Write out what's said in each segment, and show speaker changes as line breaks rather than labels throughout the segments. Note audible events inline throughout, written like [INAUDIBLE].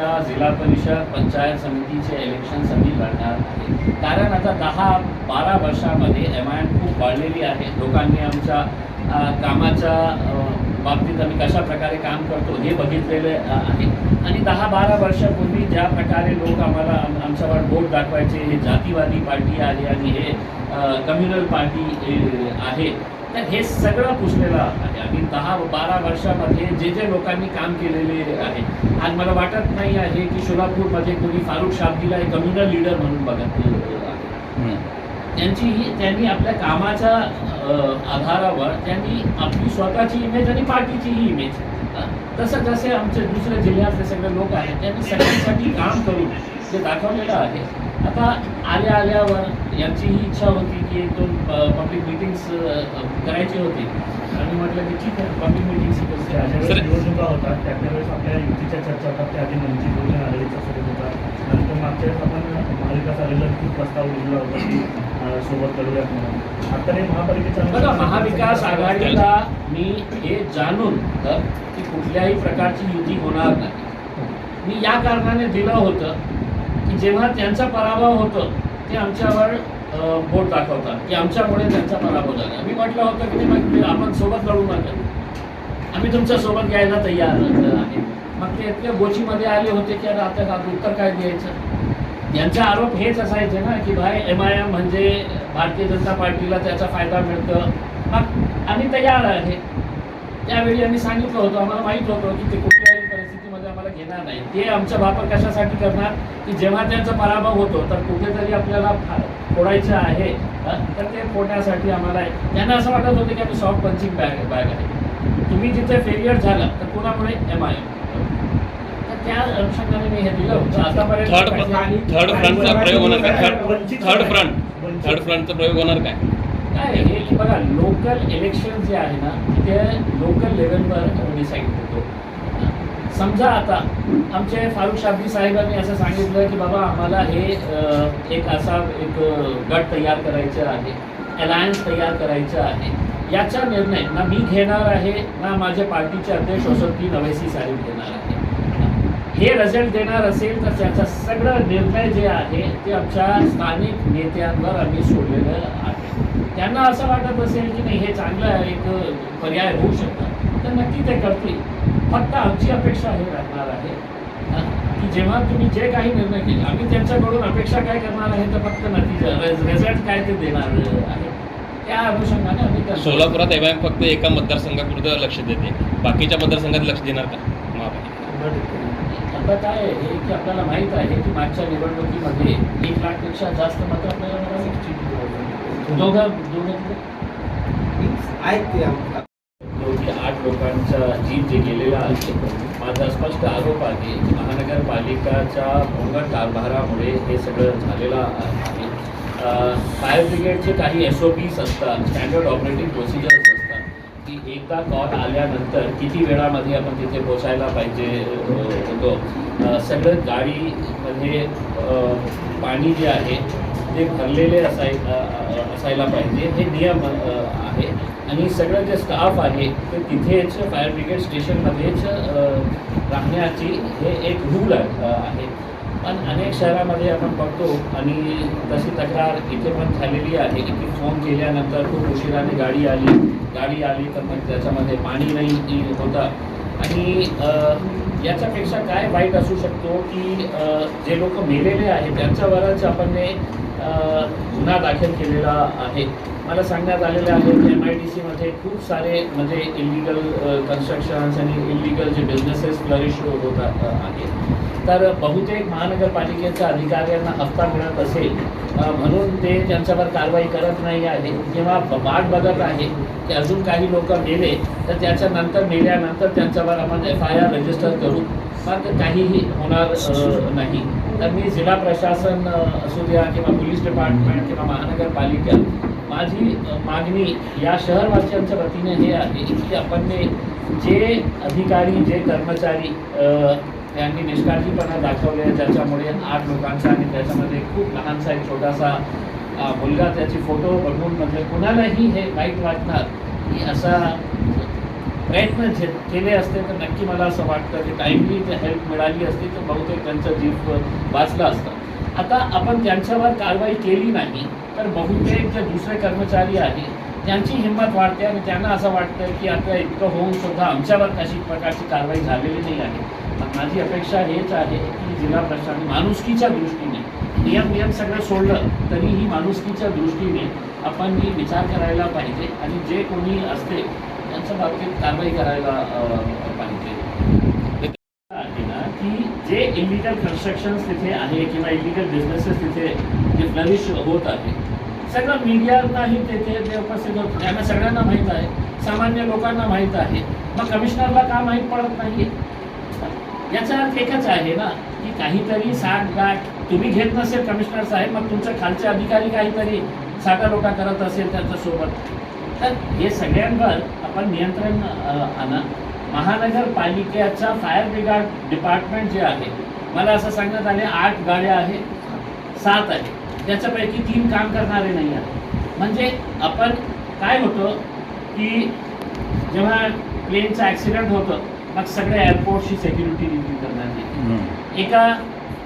नगरपालिका जिल्हा परिषद पंचायत समितीचे इलेक्शन्स आम्ही लढणार आहे. कारण आता दहा बारा वर्षामध्ये एम आय एम खूप वाढलेली आहे. लोकांनी आमच्या कामाच्या बाबतीत आम्ही कशा प्रकारे काम करतो हे बघितलेले आहे. आणि दहा बारा वर्षापूर्वी ज्या प्रकारे लोक आम्हाला आमच्यावर बोट दाखवायचे हे जातीवादी पार्टी आहे आणि हे कम्युनल पार्टी आहे. तर हे सगळं पुसलेलं आहे. आणि दहा बारा वर्षामध्ये जे जे लोकांनी काम केलेले आहे. आज मला वाटत नाही आहे की सोलापूरमध्ये कोणी फारुख शाब्दीला एक कम्युनल लीडर म्हणून बघत आहे त्यांची ही त्यांनी आपल्या कामाच्या आधारावर त्यांनी आपली स्वतःची इमेज आणि पार्टीचीही इमेज तसं जसे आमचे दुसऱ्या जिल्ह्यातले सगळे लोक आहेत. त्यांनी सगळ्यांसाठी काम करून ते दाखवलेलं आहे. आता आल्या आल्यावर यांची ही इच्छा होती की एक दोन पब्लिक मिटिंग्स करायची होती. आणि म्हटलं की ठीक आहे पब्लिक मिटिंग्स
सर-
निवडणुका होतात. त्या त्यावेळेस आपल्या युतीच्या चर्चा होतात. त्या आधी वंचित बहुजन आघाडीचा सोबत होता. नंतर मागच्या वेळेस आपण महाविकास आघाडीला खूप प्रस्ताव दिला होता की सोबत करूयात म्हणून. आता हे महापालिकेच्या
बघा महाविकास आघाडीला मी हे जाणून की कुठल्याही प्रकारची युती होणार नाही. मी या कारणाने दिलं होतं. की जेव्हा त्यांचा पराभव होतो ते आमच्यावर बोट दाखवतात की आमच्यामुळे त्यांचा पराभव झाला. मी म्हटलं होतं की ते मग आपण सोबत लढू नका. आम्ही तुमच्यासोबत घ्यायला तयार आहे. मग ते इतक्या गोचीमध्ये आले होते की अरे आता का उत्तर काय द्यायचं? यांचा आरोप हेच असायचे ना की भाई एम आय एम म्हणजे भारतीय जनता पार्टीला त्याचा फायदा मिळतं. मग आम्ही तयार आहे. त्यावेळी आम्ही सांगितलं होतं आम्हाला माहीत होतं की ते घेणार नाही. ते आमचा वापर कशासाठी करणार? की जेव्हा त्यांचा पराभव होतो तर कुठेतरी आपल्याला फोडायचं आहे हं, तर ते फोडण्यासाठी आम्हाला त्यांना असं वाटत होतं की आम्ही सॉफ्ट पंचिंग बॅग बॅग आहे. तुम्ही जिथे फेलियर झाला तर कोणामुळे? एम आय तर त्या अनुषंगाने मी हे दिलं होतं. आतापर्यंत
थर्ड थर्ड फ्रंटचा प्रयोग होणार काय? थर्ड थर्ड फ्रंट थर्ड फ्रंटचा प्रयोग होणार काय?
की बघा लोकल इलेक्शन जे आहे ना ते लोकल लेवलवर डिसाईड समजा आता आमचे फारुख शाब्दी साहेबांनी असं सांगितलं की बाबा आम्हाला हे एक असा एक गट तयार करायचं आहे अलायन्स तयार करायचं आहे. याचा निर्णय ना मी घेणार आहे ना माझ्या पार्टीचे अध्यक्ष वसंती नवेसी साहेब घेणार आहे. हे रिझल्ट देणार असेल तर त्याचा सगळं निर्णय जे आहे ते आमच्या स्थानिक नेत्यांवर आम्ही सोडलेलं आहे. त्यांना असं वाटत असेल की नाही हे चांगलं एक पर्याय होऊ शकतात तर नक्की ते करतील. फक्त आमची अपेक्षा हे राहणार आहे हा, की जेव्हा तुम्ही जे काही निर्णय केले आम्ही त्यांच्याकडून अपेक्षा काय करणार आहे तर फक्त नतीजा रिझल्ट काय ते देणार आहे. त्या अनुषंगाने आम्ही.
सोलापुरात एम फक्त एका मतदारसंघापुरतं लक्ष देते. बाकीच्या मतदारसंघात लक्ष देणार का? महापालिका
आता काय आहे की आपल्याला माहीत आहे की मागच्या निवडणुकीमध्ये एक लाखपेक्षा जास्त मतं आपल्याला दोघं दोघं
आहेत ते
आठ लोकांचा जीव जे गेलेला आहे माझा स्पष्ट आरोप आहे की महानगरपालिकाच्या भोंगट कारभारामुळे हे सगळं झालेलं आहे. फायर ब्रिगेडचे काही एस ओ पीज असतात स्टँडर्ड ऑपरेटिंग प्रोसिजर्स असतात की एकदा कॉल आल्यानंतर किती वेळामध्ये आपण तिथे पोचायला पाहिजे होतो. सगळं गाडीमध्ये पाणी जे आहे ते भरलेले असाय असायला पाहिजे. हे नियम आहे. आणि सगळं जे स्टाफ आहे ते तिथेच फायर ब्रिगेड स्टेशनमध्येच राहण्याची हे एक रूल आहे पण अनेक शहरामध्ये आपण बघतो आणि तशी तक्रार इथे पण झालेली आहे की फोन केल्यानंतर खूप उशिराने गाडी आली. गाडी आली तर मग त्याच्यामध्ये पाणी नाही होता. आणि याच्यापेक्षा काय वाईट असू शकतो की जे लोक मेलेले आहेत त्यांच्यावरच आपण गुन्हा दाखल केलेला आहे. मला सांगण्यात आलेलं आहे की एम आय डी सीमध्ये खूप सारे म्हणजे इलिगल कन्स्ट्रक्शन्स आणि इलिगल जे बिझनेसेस फ्लरिश होत आहेत. तर बहुतेक महानगरपालिकेच्या अधिकाऱ्यांना हप्ता मिळत असेल म्हणून ते त्यांच्यावर कारवाई करत नाही आहे. किंवा वाट बघत आहे की अजून काही लोक मेले तर त्याच्यानंतर मेल्यानंतर त्यांच्यावर आपण एफ आय आर रजिस्टर करू. मग काहीही होणार नाही. तर मी जिल्हा प्रशासन असू द्या किंवा पोलीस डिपार्टमेंट किंवा महानगरपालिका माझी मागणी या शहरवासियांच्या वतीने हे आहे की आपण ने जे अधिकारी जे कर्मचारी त्यांनी निष्काळजीपणा दाखवले ज्याच्यामुळे आठ लोकांचा आणि त्याच्यामध्ये खूप लहानसा एक छोटासा मुलगा त्याची फोटो बघून म्हणजे कुणालाही हे वाईट वाटणार की असा प्रयत्न झे केले असते तर नक्की मला असं वाटतं की टाईमली ते हेल्प मिळाली असती तर बहुतेक त्यांचा जीव वाचला असता. आता आपण त्यांच्यावर कारवाई केली नाही तर बहुतेक जे दुसरे कर्मचारी आहेत त्यांची हिंमत वाढते आणि त्यांना असं वाटतं की आता इतकं होऊन सुद्धा आमच्यावर कशी प्रकारची कारवाई झालेली नाही आहे. पण माझी अपेक्षा हेच आहे की जिल्हा प्रशासन माणुसकीच्या दृष्टीने नियम नियम सगळं सोडलं तरीही माणुसकीच्या दृष्टीने आपण ही विचार करायला पाहिजे आणि जे कोणी असते त्यांच्या बाबतीत कारवाई करायला पाहिजे. की जे इलिगल कन्स्ट्रक्शन्स तिथे आहे किंवा इलिगल बिझनेसेस तिथे जे फ्लरिश होत आहे सगळं मीडियानाही तेथे ते उपस्थित होत त्यांना सगळ्यांना माहीत आहे सामान्य लोकांना माहीत आहे. मग कमिशनरला का माहीत पडत नाही याचा अर्थ एकच आहे ना की काहीतरी साठ गाठ तुम्ही घेत नसेल कमिशनर साहेब मग तुमच्या खालचे अधिकारी काहीतरी साठालोटा करत असेल त्यांच्यासोबत. तर हे सगळ्यांवर आपण नियंत्रण आणा. महानगरपालिकेचा फायर ब्रिगाड डिपार्टमेंट जे आहे मला असं सांगण्यात आले आठ गाड्या आहेत सात आहे त्याच्यापैकी तीन काम करणारे नाही आहेत. म्हणजे आपण काय होतं की जेव्हा प्लेनचं ॲक्सिडेंट होतं मग सगळ्या एअरपोर्टची सेक्युरिटी रिव्ह्यू करण्यात येते एका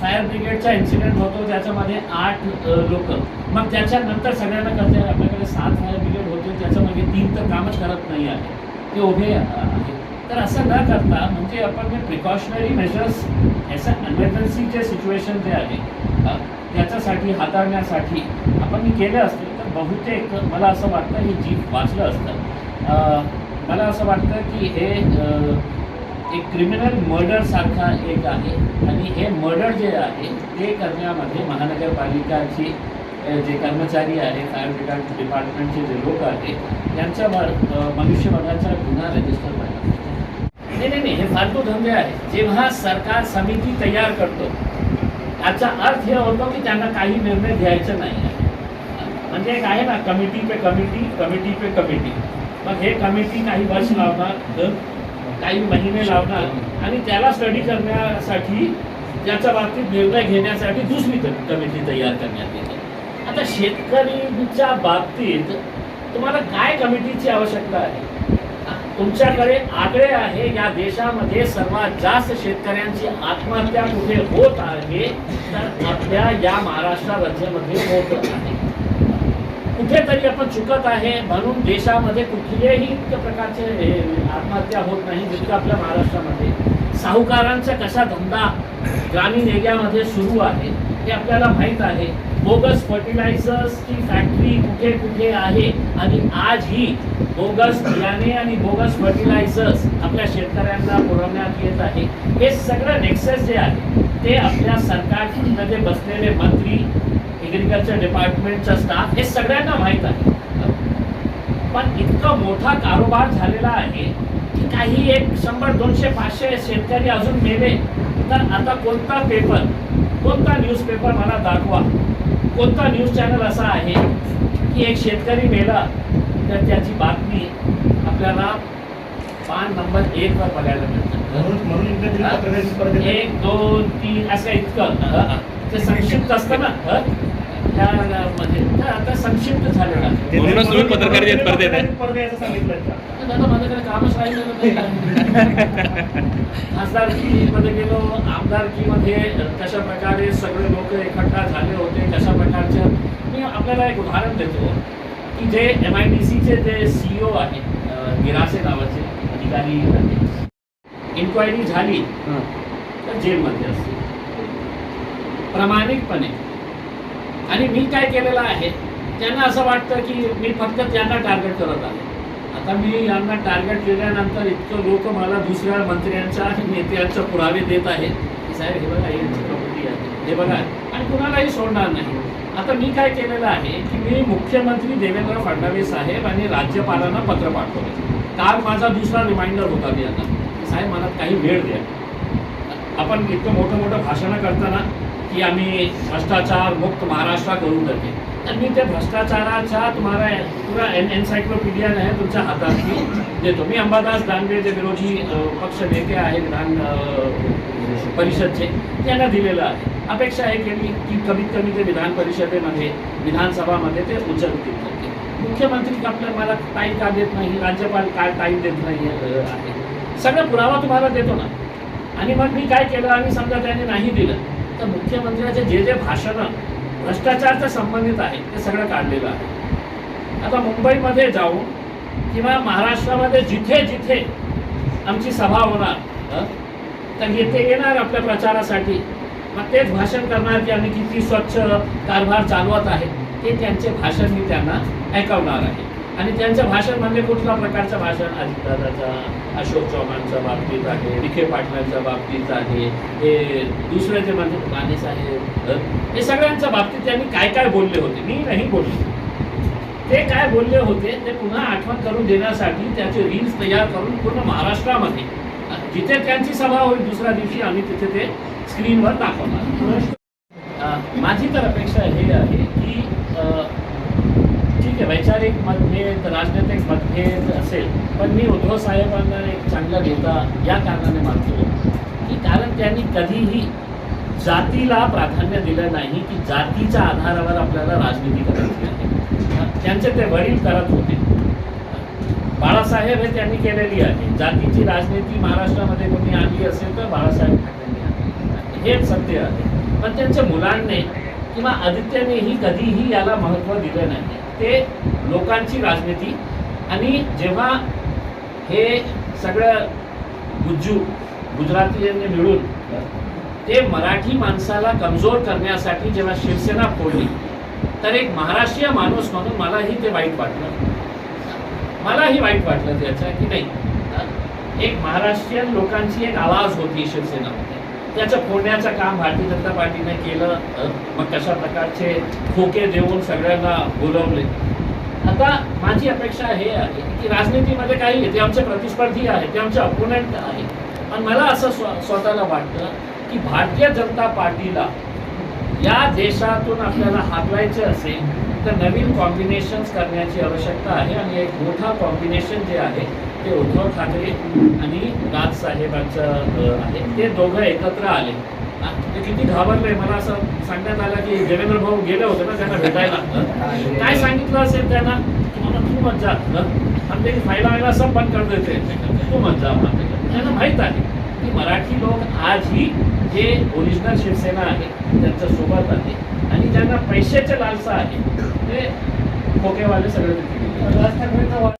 फायर ब्रिगेडचा इन्सिडेंट होतो त्याच्यामध्ये आठ लोक. मग त्याच्यानंतर सगळ्यांना कळते आपल्याकडे सात फायर ब्रिगेड होते त्याच्यामध्ये तीन तर कामच करत नाही आहे. ते उभे आहे. आहेत तर असं न करता म्हणजे आपण जे प्रिकॉशनरी मेजर्स याचं एमर्जन्सीचे सिच्युएशन जे आहे त्याच्यासाठी हाताळण्यासाठी आपण मी केलं असतं तर बहुतेक मला असं वाटतं हे जीप वाचलं असतं. मला असं वाटतं की हे क्रिमिनल मर्डर सारखा एक आहे. आणि हे मर्डर जे आहे ते करण्यामध्ये महानगरपालिकाची जे कर्मचारी आहे फायर ब्रिगेड डिपार्टमेंटचे जे लोक आहेत त्यांच्यावर अ, गुन्हा रजिस्टर व्हायला नाही नाही नाही हे फालतू धंदे आहे. जेव्हा सरकार समिती तयार करतो याचा अर्थ हे होतो की त्यांना काही निर्णय घ्यायचा नाही. म्हणजे एक आहे ना कमिटी पे कमिटी कमिटी पे कमिटी. मग हे कमिटी काही वर्ष लावणार काही महिने लावणार. आणि त्याला स्टडी करण्यासाठी त्याच्या बाबतीत निर्णय घेण्यासाठी दुसरी कमिटी तयार करण्यात येते. आता शेतकरीच्या बाबतीत तुम्हाला काय कमिटीची आवश्यकता आहे? तुमच्याकडे आकडे आहे या देशामध्ये सर्वात जास्त शेतकऱ्यांची आत्महत्या कुठे होत आहे? तर आपल्या या महाराष्ट्र राज्यामध्ये होत आहे. कुठेतरी आपण चुकत आहे म्हणून देशामध्ये कुठलेही प्रकारचे आत्महत्या होत नाही जितकं आपल्या महाराष्ट्रामध्ये. साहूकारांचा कसा धंदा ग्रामीण एरियामध्ये सुरू आहे हे आपल्याला माहीत आहे. बोगस फर्टिलायझर्सची फॅक्टरी कुठे कुठे आहे आणि आजही बोगस बियाणे आणि बोगस फर्टिलायझर्स आपल्या शेतकऱ्यांना पुरवण्यात येत आहे. हे सगळं नेक्सेस जे आहे ते आपल्या सरकारमध्ये बसलेले मंत्री एग्रीकल्चर डिपार्टमेंटचा स्टाफ हे सगळ्यांना माहीत आहे. पण इतका मोठा कारोबार झालेला आहे की काही एक शंभर दोनशे पाचशे शेतकरी अजून मेले. तर आता कोणता पेपर कोणता न्यूजपेपर मला दाखवा. कोणता न्यूज चॅनल असा आहे की एक शेतकरी मेला तर त्याची बातमी आपल्याला पान नंबर एक वर बघायला मिळतं
म्हणून
एक दोन तीन असं इतकं? ते संक्षिप्त असतं ना हं? त्या मध्ये तर आता संक्षिप्त झालेलं आहे
म्हणूनच तुम्ही पत्रकारिता स्पर्धेत आहे.
स्पर्धेचं सांगितलं का?
दादा माझ्याकडे कामच राहिलेलं नाही [LAUGHS] खासदारकीमध्ये गेलो आमदारकीमध्ये कशा प्रकारे सगळे लोक एकत्र झाले होते कशा प्रकारच्या मी आपल्याला एक उदाहरण देतो की जे एम आय डी सीचे जे सी ओ आहेत गिरासे नावाचे अधिकारी आहेत. इन्क्वायरी झाली तर जेलमध्ये असते प्रामाणिकपणे. आणि मी काय केलेलं आहे त्यांना असं वाटतं की मी फक्त त्यांना टार्गेट करत आहे. आता मी यांना टार्गेट केल्यानंतर इतकं लोक मला दुसऱ्या मंत्र्यांच्या आणि नेत्यांचे पुरावे देत आहेत. की साहेब हे बघा यांची प्रॉपर्टी आहे. हे बघा आणि कुणालाही सोडणार नाही. आता मी काय केलेलं आहे की मी मुख्यमंत्री देवेंद्र फडणवीस साहेब आणि राज्यपालांना पत्र पाठवलं. काल माझा दुसरा रिमाइंडर होता मी आता साहेब मला काही वेळ द्या. आपण इतकं मोठं मोठं भाषणं करताना की आम्ही भ्रष्टाचार मुक्त महाराष्ट्र करून देते. तर मी त्या भ्रष्टाचाराच्या तुम्हाला पुरा एन एन्सायक्लोपीडिया आहे तुमच्या हातात मी देतो. मी अंबादास दानवे जे विरोधी पक्ष नेते आहे विधान परिषदचे त्यांना दिलेलं आहे. अपेक्षा आहे केली की कमीत कमी ते विधान परिषदेमध्ये विधानसभामध्ये ते उचलतील. मुख्यमंत्री आपल्या मला टाईम का देत नाही राज्यपाल काय टाईम देत नाही आहे. सगळं पुरावा तुम्हाला देतो ना. आणि मग मी काय केलं? आणि समजा त्याने नाही दिलं तर मुख्यमंत्र्याचे जे जे भाषणं भ्रष्टाचारच्या संबंधित आहे ते सगळं काढलेलं आहे. आता मुंबईमध्ये जाऊन किंवा महाराष्ट्रामध्ये जिथे जिथे आमची सभा होणार तर येथे येणार आपल्या प्रचारासाठी. मग तेच भाषण करणार की आम्ही किती स्वच्छ कारभार चालवत आहे ते त्यांचे भाषण मी त्यांना ऐकवणार आहे. आणि त्यांचं भाषण म्हणजे कुठल्या प्रकारचं भाषण? अजितदादाचा अशोक चव्हाणच्या बाबतीत आहे विखे पाटलांच्या बाबतीत आहे हे दुसरे जे म्हणजे माने साहेब हे सगळ्यांच्या बाबतीत त्यांनी काय काय बोलले होते? मी नाही बोलले. ते काय बोलले होते ते पुन्हा आठवण करून देण्यासाठी त्याचे रील्स तयार करून पूर्ण महाराष्ट्रामध्ये जिथे त्यांची सभा होईल दुसऱ्या दिवशी आम्ही तिथे ते स्क्रीनवर दाखवणार. माझी तर अपेक्षा हे आहे की ठीक आहे वैचारिक मतभेद राजनैतिक मतभेद असेल पण मी उद्धव साहेबांना एक चांगला नेता या कारणाने मानतो. की कारण त्यांनी कधीही जातीला प्राधान्य दिलं नाही की जातीच्या आधारावर आपल्याला राजनीती करायची आहे. त्यांचे ते वडील करत होते. बाळासाहेब हे त्यांनी केलेली आहे. जातीची राजनीती महाराष्ट्रामध्ये कोणी आणली असेल तर बाळासाहेब ठाकरेंनी हेच सत्य आहे. पण त्यांच्या मुलांनी किंवा आदित्यानेही कधीही याला महत्त्व दिलं नाही. ते लोकांची राजनीती आणि जेव्हा हे सगळं गुज्जू गुजरातीयांनी मिळून ते मराठी माणसाला कमजोर करण्यासाठी जेव्हा शिवसेना फोडली तर एक महाराष्ट्रीय माणूस म्हणून मलाही ते वाईट वाटलं. मलाही वाईट वाटलं त्याचं की नाही. एक महाराष्ट्रीयन लोकांची एक आवाज होती शिवसेनामध्ये. त्याचं फोडण्याचं काम भारतीय जनता पार्टीने केलं मग कशा प्रकारचे खोके देऊन सगळ्यांना बोलवले. आता माझी अपेक्षा हे आहे की राजनीतीमध्ये काही ते आमचे प्रतिस्पर्धी आहे ते आमचे अपोनंट आहे पण मला असं स्व स्वतःला वाटतं की भारतीय जनता पार्टीला या देशातून आपल्याला हातवायचे असेल तर नवीन कॉम्बिनेशन्स करण्याची आवश्यकता आहे आणि एक मोठा कॉम्बिनेशन जे आहे ते उद्धव ठाकरे आणि राजसाहेबांचं आहे. ते दोघं एकत्र आले. ते किती घाबरले. मला असं सांगण्यात आलं की देवेंद्र भाऊ गेले होते ना त्यांना भेटायला. काय सांगितलं असेल त्यांना? की मला तू मज्जा जा हं? आमच्या फायला व्हायला असं बंद कर देते. तू मज्जा त्यांना माहीत आहे. की मराठी लोक आजही जे ओरिजिनल शिवसेना आहे त्यांच्यासोबत आहे आणि ज्यांना पैशाचे लालसा आहे ते खोकेवाले सगळे